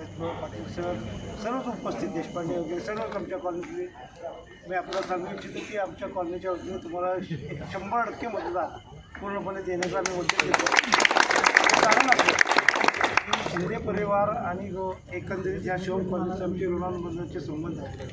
त्याचबरोबर पाटील सर सर्वच उपस्थित देशपांडे वगैरे सर्वच आमच्या कॉलनीतले. मी आपल्याला सांगू इच्छितो की आमच्या कॉलनीच्या वतीने तुम्हाला शंभर टक्के मतदान पूर्णपणे देण्याचा आम्ही उद्देश घेतो कारण असं की शिंदे परिवार आणि गो एकंदरीत ह्या शिवम कॉलनीचे आमचे ऋणांबद्दलचे संबंध आहेत.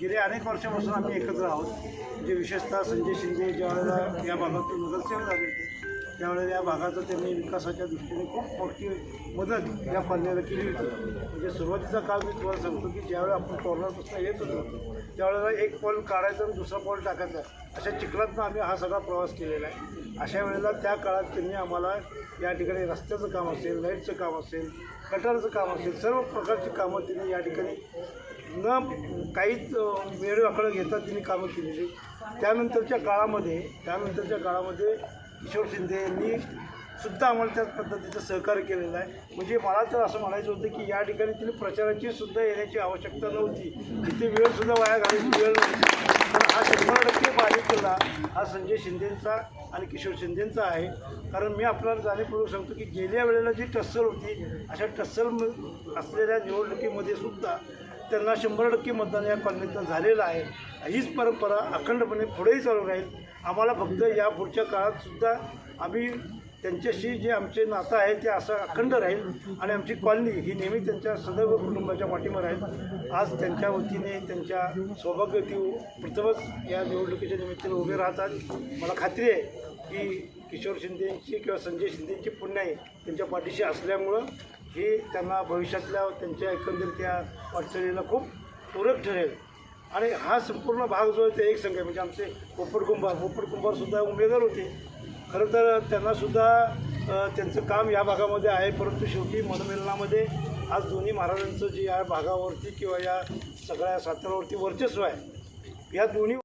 गेले अनेक वर्षापासून आम्ही एकत्र आहोत. म्हणजे विशेषतः संजय शिंदे ज्यावेळेला या भागातून नगरसेवक झाले होते त्यावेळेला या भागाचा त्यांनी विकासाच्या दृष्टीने खूप मोठी मदत या पाल्याला केली होती. म्हणजे सुरुवातीचा काळ मी तुम्हाला सांगतो की ज्यावेळेला आपण कॉर्नरपासून येत होतो त्यावेळेला एक पॉल काढायचा आणि दुसरा पॉल टाकायचा. अशा चिखलातनं आम्ही हा सगळा प्रवास केलेला आहे. अशा वेळेला त्या काळात त्यांनी आम्हाला या ठिकाणी रस्त्याचं काम असेल लाईटचं काम असेल कटरचं काम असेल सर्व प्रकारची कामं त्यांनी या ठिकाणी न काहीच वेळ वाकडं घेता त्यांनी कामं केलेली. त्यानंतरच्या काळामध्ये त्यानंतरच्या काळामध्ये किशोर शिंदे यांनी सुद्धा आम्हाला त्याच पद्धतीचं सहकार्य केलेलं आहे. म्हणजे मला तर असं म्हणायचं होतं की या ठिकाणी तिने प्रचाराची सुद्धा येण्याची आवश्यकता नव्हती. तिथे वेळसुद्धा वाया घालायची वेळ नव्हती. पण हा शंभर टक्के बालेकिल्ला हा संजय शिंदेंचा आणि किशोर शिंदेंचा आहे. कारण मी आपल्याला जाणीवपूर्वक सांगतो की गेल्या वेळेला जी टस्सल होती अशा टस्सल असलेल्या निवडणुकीमध्ये सुद्धा त्यांना शंभर टक्के मतदान या कॉलनीतनं झालेलं आहे. हीच परंपरा अखंडपणे पुढेही चालू राहील. आम्हाला फक्त या पुढच्या काळात सुद्धा आम्ही त्यांच्याशी जे आमचे नातं आहे ते असं अखंड राहील आणि आमची कॉलनी ही नेहमी त्यांच्या सदैव कुटुंबाच्या पाठीवर राहील. आज त्यांच्या वतीने त्यांच्या सौभाग्यवती प्रथमच या निवडणुकीच्या निमित्ताने उभे राहतात. मला खात्री आहे की किशोर शिंदेची किंवा संजय शिंदेची पुण्याई त्यांच्या पाठीशी असल्यामुळं हे त्यांना भविष्यातल्या त्यांच्या एकंदरीत त्या अडचणीला खूप पूरक ठरेल. आणि हा संपूर्ण भाग जो आहे ते एक संघ आहे. म्हणजे आमचे पोपट कुंभार कुंभारसुद्धा उमेदवार होते. खरं तर त्यांनासुद्धा त्यांचं काम या भागामध्ये आहे. परंतु शेवटी मनमेलनामध्ये आज दोन्ही महाराजांचं जे या भागावरती किंवा या सगळ्या सातारावरती वर्चस्व आहे. या दोन्ही